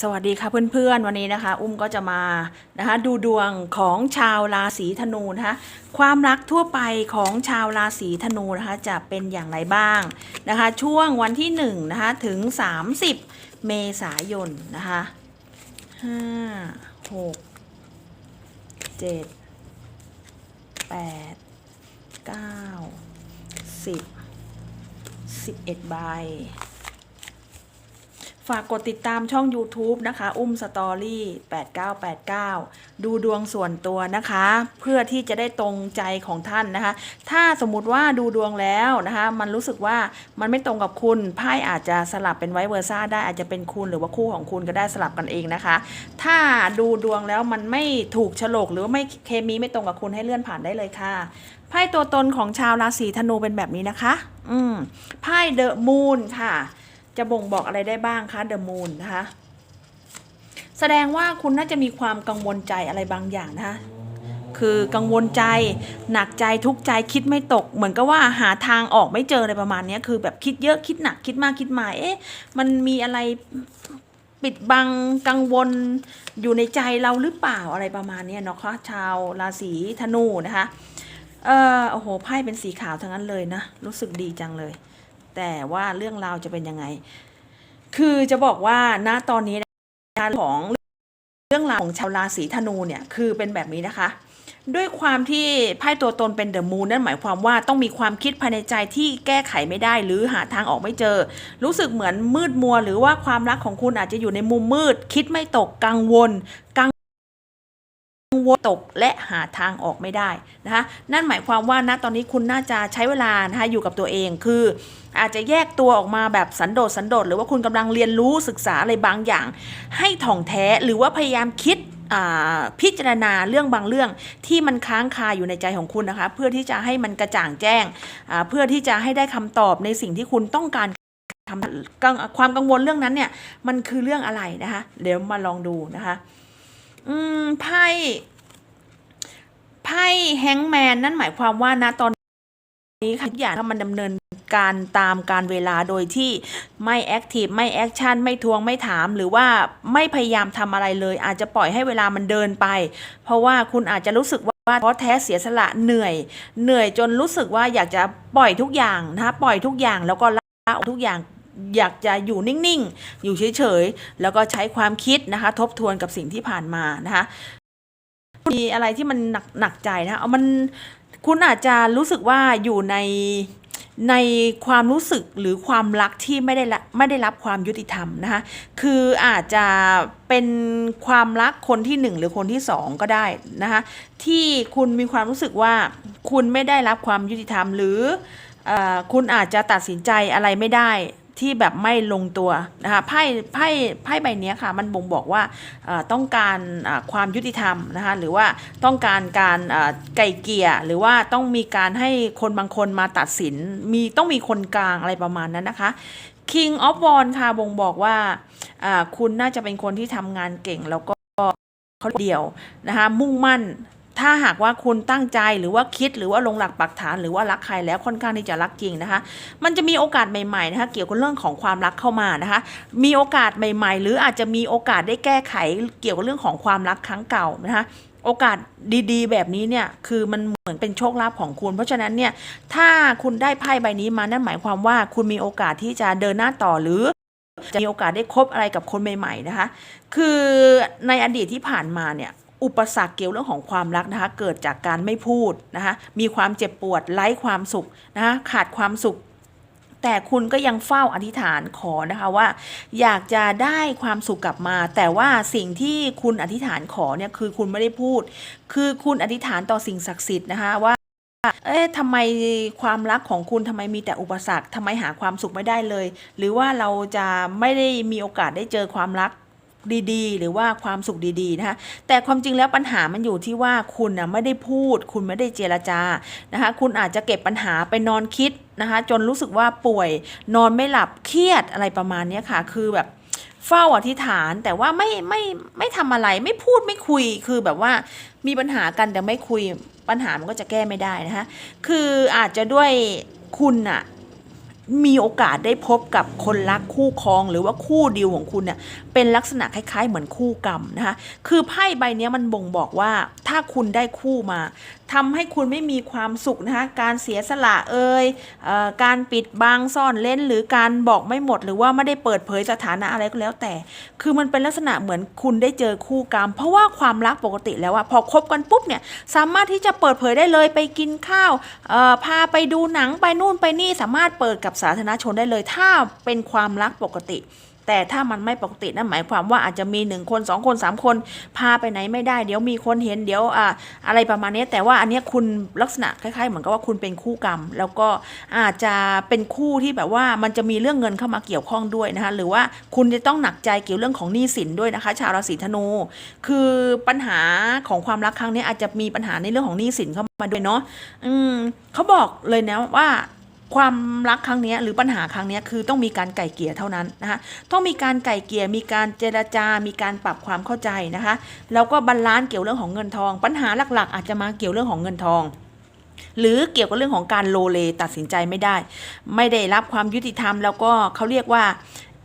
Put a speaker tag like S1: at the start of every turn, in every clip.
S1: สวัสดีค่ะเพื่อนๆ วันนี้นะคะ อุ้มก็จะมานะคะดูดวงของชาวราศีธนูนะคะความรักทั่วไปของชาวราศีธนูนะคะจะเป็นอย่างไรบ้างนะคะ ช่วงวันที่1นะคะถึง 30 เมษายนนะคะ5 6 7 8 9 10 11ใบ ฝากกดติดตามช่อง YouTube นะคะ อุ้มสตอรี่8989 ดูดวงส่วนตัวนะคะ เพื่อที่จะได้ตรงใจของท่านนะคะ ถ้าสมมุติว่าดูดวงแล้วนะคะ มันรู้สึกว่ามันไม่ตรงกับคุณไพ่อาจจะสลับเป็นไวเวอร์ซ่าได้อาจจะเป็นคุณหรือว่าคู่ของคุณก็ได้สลับกันเองนะคะ ถ้าดูดวงแล้วมันไม่ถูกโฉลกหรือไม่เคมีไม่ตรงกับคุณให้เลื่อนผ่านได้เลยค่ะไพ่ตัวตนของชาวราศีธนูเป็นแบบนี้นะคะ อืมไพ่เดอะมูนค่ะ จะบ่งบอกอะไรได้บ้างคะเดอะมูนนะคะ แสดงว่าคุณน่าจะมีความกังวลใจอะไรบางอย่างนะคะคือกังวลใจหนักใจทุกใจคิดไม่ตก เหมือนกับว่าหาทางออกไม่เจออะไรประมาณนี้คือแบบคิดเยอะคิดหนักคิดมากคิดมาเอ๊ะมันมีอะไรปิดบังกังวลอยู่ในใจเราหรือเปล่าอะไรประมาณนี้เนาะคะชาวราศีธนูนะคะเออโอ้โหไพ่เป็นสีขาวทั้งนั้นเลยนะ รู้สึกดีจังเลย แต่ว่าเรื่องราวจะเป็นยังไง คือจะบอกว่าณตอนนี้การของเรื่องราวของชาวราศีธนูเนี่ยคือเป็นแบบนี้นะคะ ด้วยความที่ไพ่ตัวตนเป็นเดอะมูนนั่นหมายความว่าต้องมีความคิดภายในใจที่แก้ไขไม่ได้ หรือหาทางออกไม่เจอ รู้สึกเหมือนมืดมัว หรือว่าความรักของคุณอาจจะอยู่ในมุมมืด คิดไม่ตกกังวลกัง วลตกและหาทางออกไม่ได้นะคะนั่นหมายความว่าณตอนนี้คุณน่าจะใช้เวลานะคะอยู่กับตัวเองคือ อาจจะแยกตัวออกมาแบบสันโดษสันโดษหรือว่าคุณกำลังเรียนรู้ศึกษาอะไรบางอย่าง ให้ถ่องแท้หรือว่าพยายามคิดพิจารณาเรื่องบางเรื่องที่มันค้างคาอยู่ในใจของคุณนะคะ เพื่อที่จะให้มันกระจ่างแจ้ง เพื่อที่จะให้ได้คำตอบในสิ่งที่คุณต้องการทำความกังวลเรื่องนั้นเนี่ย มันคือเรื่องอะไรนะคะ เดี๋ยวมาลองดูนะคะ อืมไพ่ ไพ่แฮงแมนนั่นหมายความว่านะตอนนี้ค่ะทุกอย่างถ้ามันดำเนินการตามการเวลาโดยที่ไม่แอคทีฟไม่แอคชั่นไม่ทวงไม่ถาม หรือว่าไม่พยายามทำอะไรเลย อาจจะปล่อยให้เวลามันเดินไป เพราะว่าคุณอาจจะรู้สึกว่าท้อแท้เสียสละเหนื่อย เหนื่อยจนรู้สึกว่าอยากจะปล่อยทุกอย่างนะคะปล่อยทุกอย่างแล้วก็ละทุกอย่างอยากจะอยู่นิ่ง ๆ อยู่เฉย ๆ แล้วก็ใช้ความคิดนะคะ ทบทวนกับสิ่งที่ผ่านมานะคะ มีอะไรที่มันหนักหนักใจนะเอามันคุณอาจจะรู้สึกว่าอยู่ในในความรู้สึกหรือความรักที่ไม่ได้ละไม่ได้รับความยุติธรรมนะคะคืออาจจะเป็นความรักคนที่หนึ่งหรือคนที่สองก็ได้นะคะที่คุณมีความรู้สึกว่าคุณไม่ได้รับความยุติธรรม หรืออคุณอาจจะตัดสินใจอะไรไม่ได้ ที่แบบไม่ลงตัวนะคะไพ่ไพ่ไพ่ใบนี้ค่ะ มันบ่งบอกว่าต้องการความยุติธรรมนะคะหรือว่าต้องการการไก่เกลี่ยหรือว่าต้องมีการให้คนบางคนมาตัดสินมีต้องมีคนกลางอะไรประมาณนั้นนะคะ King of w a n d ค่ะบ่งบอกว่าอ่าคุณน่าจะเป็นคนที่ทำงานเก่งแล้วก็เขาเดียวนะคะมุ่งมั่น ถ้าหากว่าคุณตั้งใจหรือว่าคิดหรือว่าลงหลักปักฐานหรือว่ารักใครแล้วค่อนข้างที่จะรักจริงนะคะ มันจะมีโอกาสใหม่ๆนะคะเกี่ยวกับเรื่องของความรักเข้ามานะคะ มีโอกาสใหม่ ๆ หรืออาจจะมีโอกาสได้แก้ไขเกี่ยวกับเรื่องของความรักครั้งเก่านะคะโอกาสดีๆ แบบนี้เนี่ยคือมันเหมือนเป็นโชคลาภของคุณ เพราะฉะนั้นเนี่ยถ้าคุณได้ไพ่ใบนี้มานั่นหมายความว่าคุณมีโอกาสที่จะเดินหน้าต่อหรือจะมีโอกาสได้คบอะไรกับคนใหม่ ๆนะคะ คือในอดีตที่ผ่านมาเนี่ย อุปสรรคเกี่ยวเรื่องของความรักนะคะ เกิดจากการไม่พูดนะคะ มีความเจ็บปวดไร้ความสุขนะคะ ขาดความสุขแต่คุณก็ยังเฝ้าอธิษฐานขอนะคะว่า อยากจะได้ความสุขกลับมา แต่ว่าสิ่งที่คุณอธิษฐานขอเนี่ยคือคุณไม่ได้พูด คือคุณอธิษฐานต่อสิ่งศักดิ์สิทธิ์นะคะว่าเอ๊ะทำไมความรักของคุณทำไมมีแต่อุปสรรคทำไมหาความสุขไม่ได้เลย หรือว่าเราจะไม่ได้มีโอกาสได้เจอความรัก ดีๆ หรือว่าความสุขดีๆนะคะแต่ความจริงแล้วปัญหามันอยู่ที่ว่าคุณนะไม่ได้พูด คุณไม่ได้เจรจานะคะคุณอาจจะเก็บปัญหาไปนอนคิดนะคะจนรู้สึกว่าป่วยนอนไม่หลับเครียดอะไรประมาณนี้ค่ะ คือแบบเฝ้าอธิษฐานแต่ว่าไม่ไม่ไม่ทำอะไรไม่พูดไม่คุยคือแบบว่ามีปัญหากันแต่ไม่คุยปัญหามันก็จะแก้ไม่ได้นะคะคืออาจจะด้วยคุณอะ มีโอกาสได้พบกับคนรักคู่ครองหรือว่าคู่ดีลของคุณเนี่ยเป็นลักษณะคล้าย ๆ เหมือนคู่กรรมนะคะคือไพ่ใบนี้มันบ่งบอกว่าถ้าคุณได้คู่มาทำให้คุณไม่มีความสุขนะคะการเสียสละเอ่ยเอ่อการปิดบังซ่อนเล่นหรือการบอกไม่หมด หรือว่าไม่ได้เปิดเผยสถานะอะไรก็แล้วแต่ คือมันเป็นลักษณะเหมือนคุณได้เจอคู่กรรม เพราะว่าความรักปกติแล้วอะพอคบกันปุ๊บเนี่ยสามารถที่จะเปิดเผยได้เลยไปกินข้าวพาไปดูหนังไปนู่นไปนี่สามารถเปิดกับสาธารณชนได้เลย ถ้าเป็นความรักปกติ แต่ถ้ามันไม่ปกตินั่นหมายความว่าอาจจะมีหนึ่งคนสองคนสามคน พาไปไหนไม่ได้ เดี๋ยวมีคนเห็นเดี๋ยวอ่าอะไรประมาณนี้ แต่ว่าอันนี้คุณลักษณะคล้ายๆเหมือนกับว่าคุณเป็นคู่กรรม แล้วก็อาจจะเป็นคู่ที่แบบว่ามันจะมีเรื่องเงินเข้ามาเกี่ยวข้องด้วยนะคะหรือว่าคุณจะต้องหนักใจเกี่ยวเรื่องของหนี้สินด้วยนะคะ ชาวราศีธนู คือปัญหาของความรักครั้งนี้อาจจะมีปัญหาในเรื่องของหนี้สินเข้ามาด้วยเนาะอืมเขาบอกเลยนะว่า ความรักครั้งนี้หรือปัญหาครั้งนี้คือต้องมีการไก่เกลี่ยเท่านั้นนะคะต้องมีการไก่เกลี่ยมีการเจรจา มีการปรับความเข้าใจนะคะแล้วก็บรรลานซ์เกี่ยวเรื่องของเงินทอง ปัญหาหลักๆ อาจจะมาเกี่ยวเรื่องของเงินทอง หรือเกี่ยวกับเรื่องของการโลเลตัดสินใจไม่ได้ ไม่ได้รับความยุติธรรม แล้วก็เขาเรียกว่า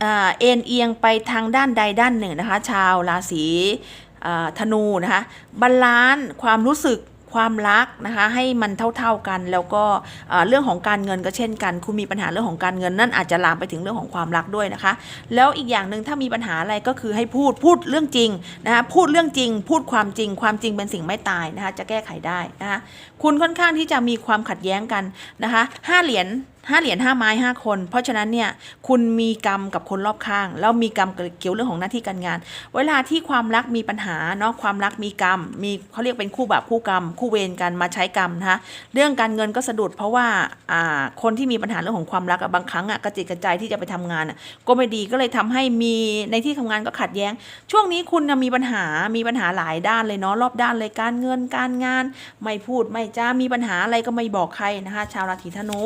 S1: เอ็นเอียงไปทางด้านใดด้านหนึ่งนะคะ ชาวราศีธนูนะคะบรรลานซ์ความรู้สึก ความรักนะคะให้มันเท่าๆกัน แล้วก็เรื่องของการเงินก็เช่นกันคุณมีปัญหาเรื่องของการเงินนั่นอาจจะลามไปถึงเรื่องของความรักด้วยนะคะ แล้วอีกอย่างหนึ่งถ้ามีปัญหาอะไรก็คือให้พูดพูดเรื่องจริงนะคะพูดเรื่องจริง พูดความจริง ความจริงเป็นสิ่งไม่ตายนะคะจะแก้ไขได้นะคะคุณค่อนข้างที่จะมีความขัดแย้งกันนะคะห้าเหรียญ ห้าเหรียญห้าไม้ห้าคน เพราะฉะนั้นเนี่ยคุณมีกรรมกับคนรอบข้าง แล้วมีกรรมเกี่ยวเรื่องของหน้าที่การงาน เวลาที่ความรักมีปัญหาเนาะความรักมีกรรม มีเขาเรียกเป็นคู่บาปคู่กรรม คู่เวรกันมาใช้กรรมนะคะเรื่องการเงินก็สะดุดเพราะว่าอ่าคนที่มีปัญหาเรื่องของความรักบางครั้งอะกระจิตกระใจที่จะไปทำงานอะก็ไม่ดีก็เลยทำให้มีในที่ทำงานก็ขัดแย้ง ช่วงนี้คุณมีปัญหามีปัญหาหลายด้านเลยเนาะรอบด้านเลยการเงินการงาน ไม่พูดไม่จ้ามีปัญหาอะไรก็ไม่บอกใครนะคะชาวราศีธนู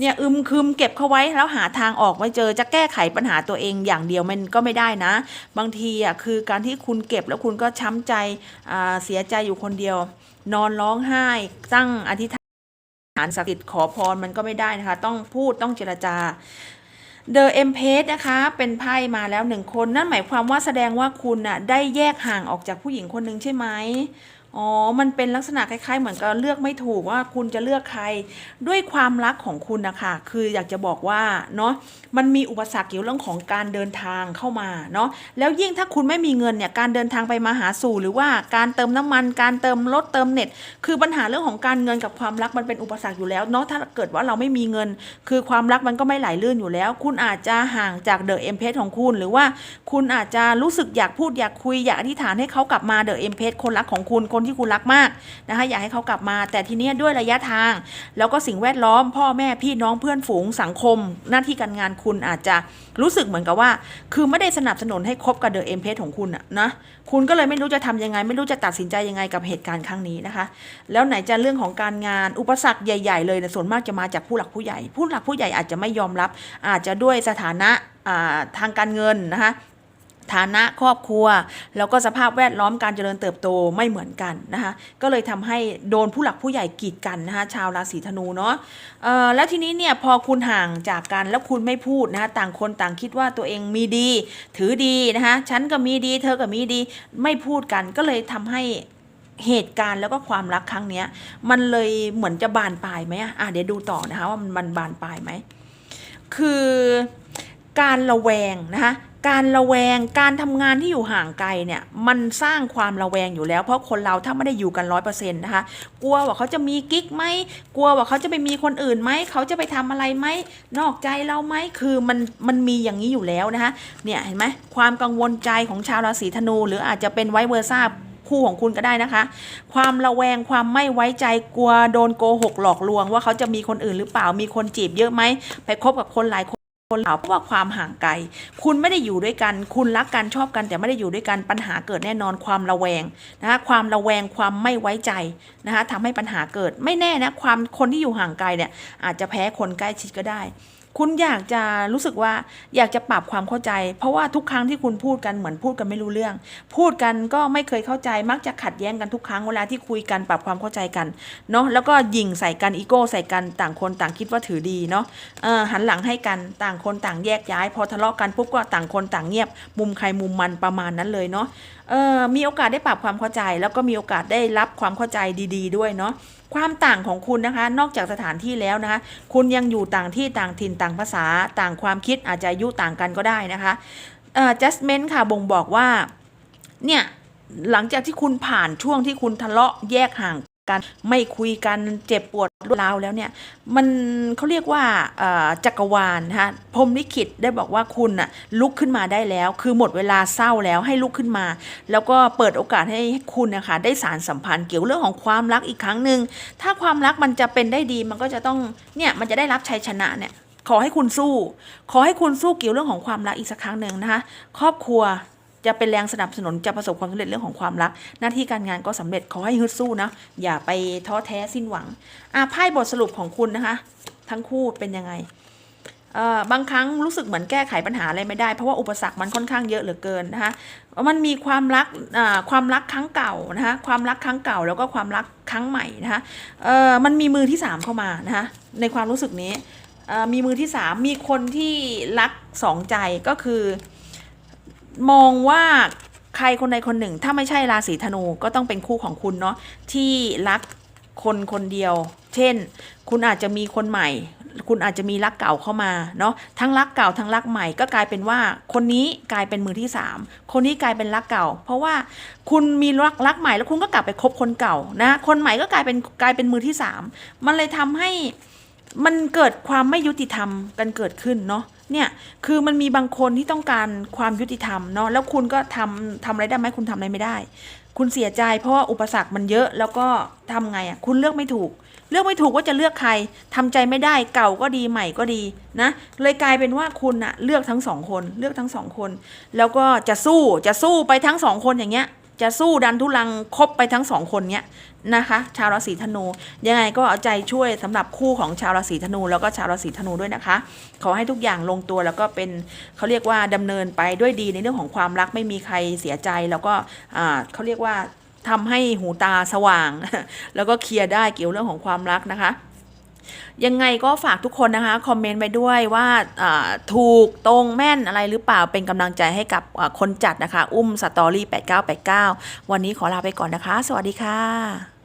S1: เนี่ยอึมครึมเก็บเข้าไว้แล้วหาทางออกไม่เจอจะแก้ไขปัญหาตัวเองอย่างเดียวมันก็ไม่ได้นะ บางทีอะคือการที่คุณเก็บแล้วคุณก็ช้ำใจเสียใจอยู่คนเดียว นอนร้องไห้ตั้งอธิษฐานศักดิ์สิทธิ์ขอพรมันก็ไม่ได้นะคะ ต้องพูดต้องเจรจาเดอะเอ็มเพสนะคะ เป็นไพ่มาแล้วหนึ่งคน นั่นหมายความว่าแสดงว่าคุณน่ะได้แยกห่างออกจากผู้หญิงคนหนึ่งใช่ไหม อ๋อ มันเป็นลักษณะคล้ายๆ เหมือนกับเลือกไม่ถูกว่าคุณจะเลือกใคร ด้วยความรักของคุณนะคะคืออยากจะบอกว่าเนาะมันมีอุปสรรคเกี่ยวเรื่องของการเดินทางเข้ามาเนาะแล้วยิ่งถ้าคุณไม่มีเงินเนี่ยการเดินทางไปมาหาสู่หรือว่าการเติมน้ำมัน การเติมรถเติมเน็ต คือปัญหาเรื่องของการเงินกับความรักมันเป็นอุปสรรคอยู่แล้วเนาะถ้าเกิดว่าเราไม่มีเงิน คือความรักมันก็ไม่ไหลลื่นอยู่แล้ว คุณอาจจะห่างจากเดอะเอ็มเพสของคุณ หรือว่าคุณอาจจะรู้สึกอยากพูดอยากคุยอยากอธิษฐานให้เขากลับมาเดอะเอ็มเพสคนรักของคุณคนนที่คุณรักมากนะคะอยากให้เขากลับมา แต่ทีนี้ด้วยระยะทาง แล้วก็สิ่งแวดล้อม พ่อแม่พี่น้องเพื่อนฝูงสังคม หน้าที่การงานคุณอาจจะรู้สึกเหมือนกับว่า คือไม่ได้สนับสนุนให้คบกับเดอะเอ็มเพสของคุณอะนะคุณก็เลยไม่รู้จะทำยังไง ไม่รู้จะตัดสินใจยังไงกับเหตุการณ์ครั้งนี้นะคะ แล้วไหนจะเรื่องของการงานอุปสรรคใหญ่ ๆ เลยนะส่วนมากจะมาจากผู้หลักผู้ใหญ่ ผู้หลักผู้ใหญ่อาจจะไม่ยอมรับ อาจจะด้วยสถานะทางการเงินนะคะ ฐานะครอบครัว แล้วก็สภาพแวดล้อมการเจริญเติบโตไม่เหมือนกันนะคะก็เลยทำให้โดนผู้หลักผู้ใหญ่กีดกันนะคะชาวราศีธนูเนาะแล้วทีนี้เนี่ยพอคุณห่างจากกันแล้วคุณไม่พูดนะคะต่างคนต่างคิดว่าตัวเองมีดี ถือดีนะคะฉันก็มีดี เธอก็มีดี ไม่พูดกันก็เลยทำให้เหตุการณ์แล้วก็ความรักครั้งเนี้ย มันเลยเหมือนจะบานปลายไหมอะเดี๋ยวดูต่อนะคะว่ามันมันบานปลายไหมคือการระแวงนะคะ การระแวงการทำงานที่อยู่ห่างไกลเนี่ยมันสร้างความระแวงอยู่แล้ว เพราะคนเราถ้าไม่ได้อยู่กันร้อยเปอร์เซ็นต์นะคะกลัวว่าเขาจะมีกิ๊กไหมกลัวว่าเขาจะไปมีคนอื่นไหมเขาจะไปทำอะไรไหมนอกใจเราไหมคือมันมันมีอย่างนี้อยู่แล้วนะคะเนี่ยเห็นไหมความกังวลใจของชาวราศีธนู หรืออาจจะเป็นไวเวอร์ซ่าคู่ของคุณก็ได้นะคะ ความระแวงความไม่ไว้ใจกลัวโดนโกหกหลอกลวง ว่าเขาจะมีคนอื่นหรือเปล่ามีคนจีบเยอะไหมไปคบกับคนหลายคน คนเราเพราะว่าความห่างไกล คุณไม่ได้อยู่ด้วยกัน คุณรักกันชอบกัน แต่ไม่ได้อยู่ด้วยกันปัญหาเกิดแน่นอนความระแวงนะคะความระแวงความไม่ไว้ใจนะคะทำให้ปัญหาเกิดไม่แน่นะความคนที่อยู่ห่างไกลเนี่ยอาจจะแพ้คนใกล้ชิดก็ได้ คุณอยากจะรู้สึกว่าอยากจะปรับความเข้าใจ เพราะว่าทุกครั้งที่คุณพูดกันเหมือนพูดกันไม่รู้เรื่อง พูดกันก็ไม่เคยเข้าใจมักจะขัดแย้งกันทุกครั้งเวลาที่คุยกันปรับความเข้าใจกันเนาะแล้วก็ยิงใส่กันอีโก้ใส่กันต่างคนต่างคิดว่าถือดีเนาะหันหลังให้กันต่างคนต่างแยกย้าย พอทะเลาะกันปุ๊บก็ต่างคนต่างเงียบ มุมใครมุมมันประมาณนั้นเลยเนาะมีโอกาสได้ปรับความเข้าใจ แล้วก็มีโอกาสได้รับความเข้าใจดี ๆ ด้วยเนาะ ความต่างของคุณนะคะ นอกจากสถานที่แล้วนะคะ คุณยังอยู่ต่างที่ต่างถิ่นต่างภาษา ต่างความคิดอาจจะอายุต่างกันก็ได้นะคะเอ่อ adjustment ค่ะบ่งบอกว่า เนี่ยหลังจากที่คุณผ่านช่วงที่คุณทะเลาะแยกห่าง กันไม่คุยกันเจ็บปวดรวดร้าวแล้วเนี่ยมันเขาเรียกว่าจักรวาลนะคะพรมลิขิตได้บอกว่าคุณน่ะลุกขึ้นมาได้แล้ว คือหมดเวลาเศร้าแล้วให้ลุกขึ้นมา แล้วก็เปิดโอกาสให้คุณนะคะได้สารสัมพันธ์เกี่ยวเรื่องของความรักอีกครั้งหนึ่งถ้าความรักมันจะเป็นได้ดีมันก็จะต้องเนี่ยมันจะได้รับชัยชนะเนี่ยขอให้คุณสู้ ขอให้คุณสู้เกี่ยวเรื่องของความรักอีกสักครั้งหนึ่งนะคะครอบครัว จะเป็นแรงสนับสนุนจะประสบความสำเร็จเรื่องของความรัก หน้าที่การงานก็สำเร็จขอให้ฮึดสู้นะอย่าไปท้อแท้สิ้นหวังอะไพ่บทสรุปของคุณนะคะ ทั้งคู่เป็นยังไงเอ่อบางครั้งรู้สึกเหมือนแก้ไขปัญหาอะไรไม่ได้ เพราะว่าอุปสรรคมันค่อนข้างเยอะเหลือเกินนะคะมันมีความรักอ่าความรักครั้งเก่านะคะความรักครั้งเก่าแล้วก็ความรักครั้งใหม่นะคะเอ่อมันมีมือที่สามเข้ามานะคะในความรู้สึกนี้เอ่อมีมือที่สามมีคนที่รักสองใจก็คือ มองว่าใครคนใดคนหนึ่ง ถ้าไม่ใช่ราศีธนูก็ต้องเป็นคู่ของคุณเนาะที่รักคนคนเดียว เช่น คุณอาจจะมีคนใหม่ คุณอาจจะมีรักเก่าเข้ามาเนาะทั้งรักเก่าทั้งรักใหม่ก็กลายเป็นว่า คนนี้กลายเป็นมือที่สามคนนี้กลายเป็นรักเก่า เพราะว่าคุณมีรักรักใหม่แล้วคุณก็กลับไปคบคนเก่านะคนใหม่ก็กลายเป็นกลายเป็นมือที่สามมันเลยทำให้มันเกิดความไม่ยุติธรรมกันเกิดขึ้นเนาะ เนี่ยคือมันมีบางคนที่ต้องการความยุติธรรมเนาะแล้วคุณก็ทำทำอะไรได้ไหมคุณทำอะไรไม่ได้ คุณเสียใจเพราะว่าอุปสรรคมันเยอะแล้วก็ทำไงอะคุณเลือกไม่ถูก เลือกไม่ถูกว่าจะเลือกใครทำใจไม่ได้เก่าก็ดีใหม่ก็ดีนะเลยกลายเป็นว่าคุณอะเลือกทั้งสองคนเลือกทั้งสองคน แล้วก็จะสู้จะสู้ไปทั้งสองคนอย่างเงี้ย จะสู้ดันทุลังคบไปทั้งสองคนเนี้ยนะคะ ชาวราศีธนูยังไงก็เอาใจช่วยสำหรับคู่ของชาวราศีธนู แล้วก็ชาวราศีธนูด้วยนะคะ ขอให้ทุกอย่างลงตัวแล้วก็เป็นเขาเรียกว่าดำเนินไปด้วยดีในเรื่องของความรักไม่มีใครเสียใจแล้วก็เขาเรียกว่าทำให้หูตาสว่าง แล้วก็เคลียร์ได้เกี่ยวเรื่องของความรักนะคะ ยังไงก็ฝากทุกคนนะคะ คอมเมนต์ไปด้วยว่าถูกตรงแม่นอะไรหรือเปล่าเป็นกำลังใจให้กับคนจัดนะคะ อุ้มสตอรี่8989 วันนี้ขอลาไปก่อนนะคะ สวัสดีค่ะ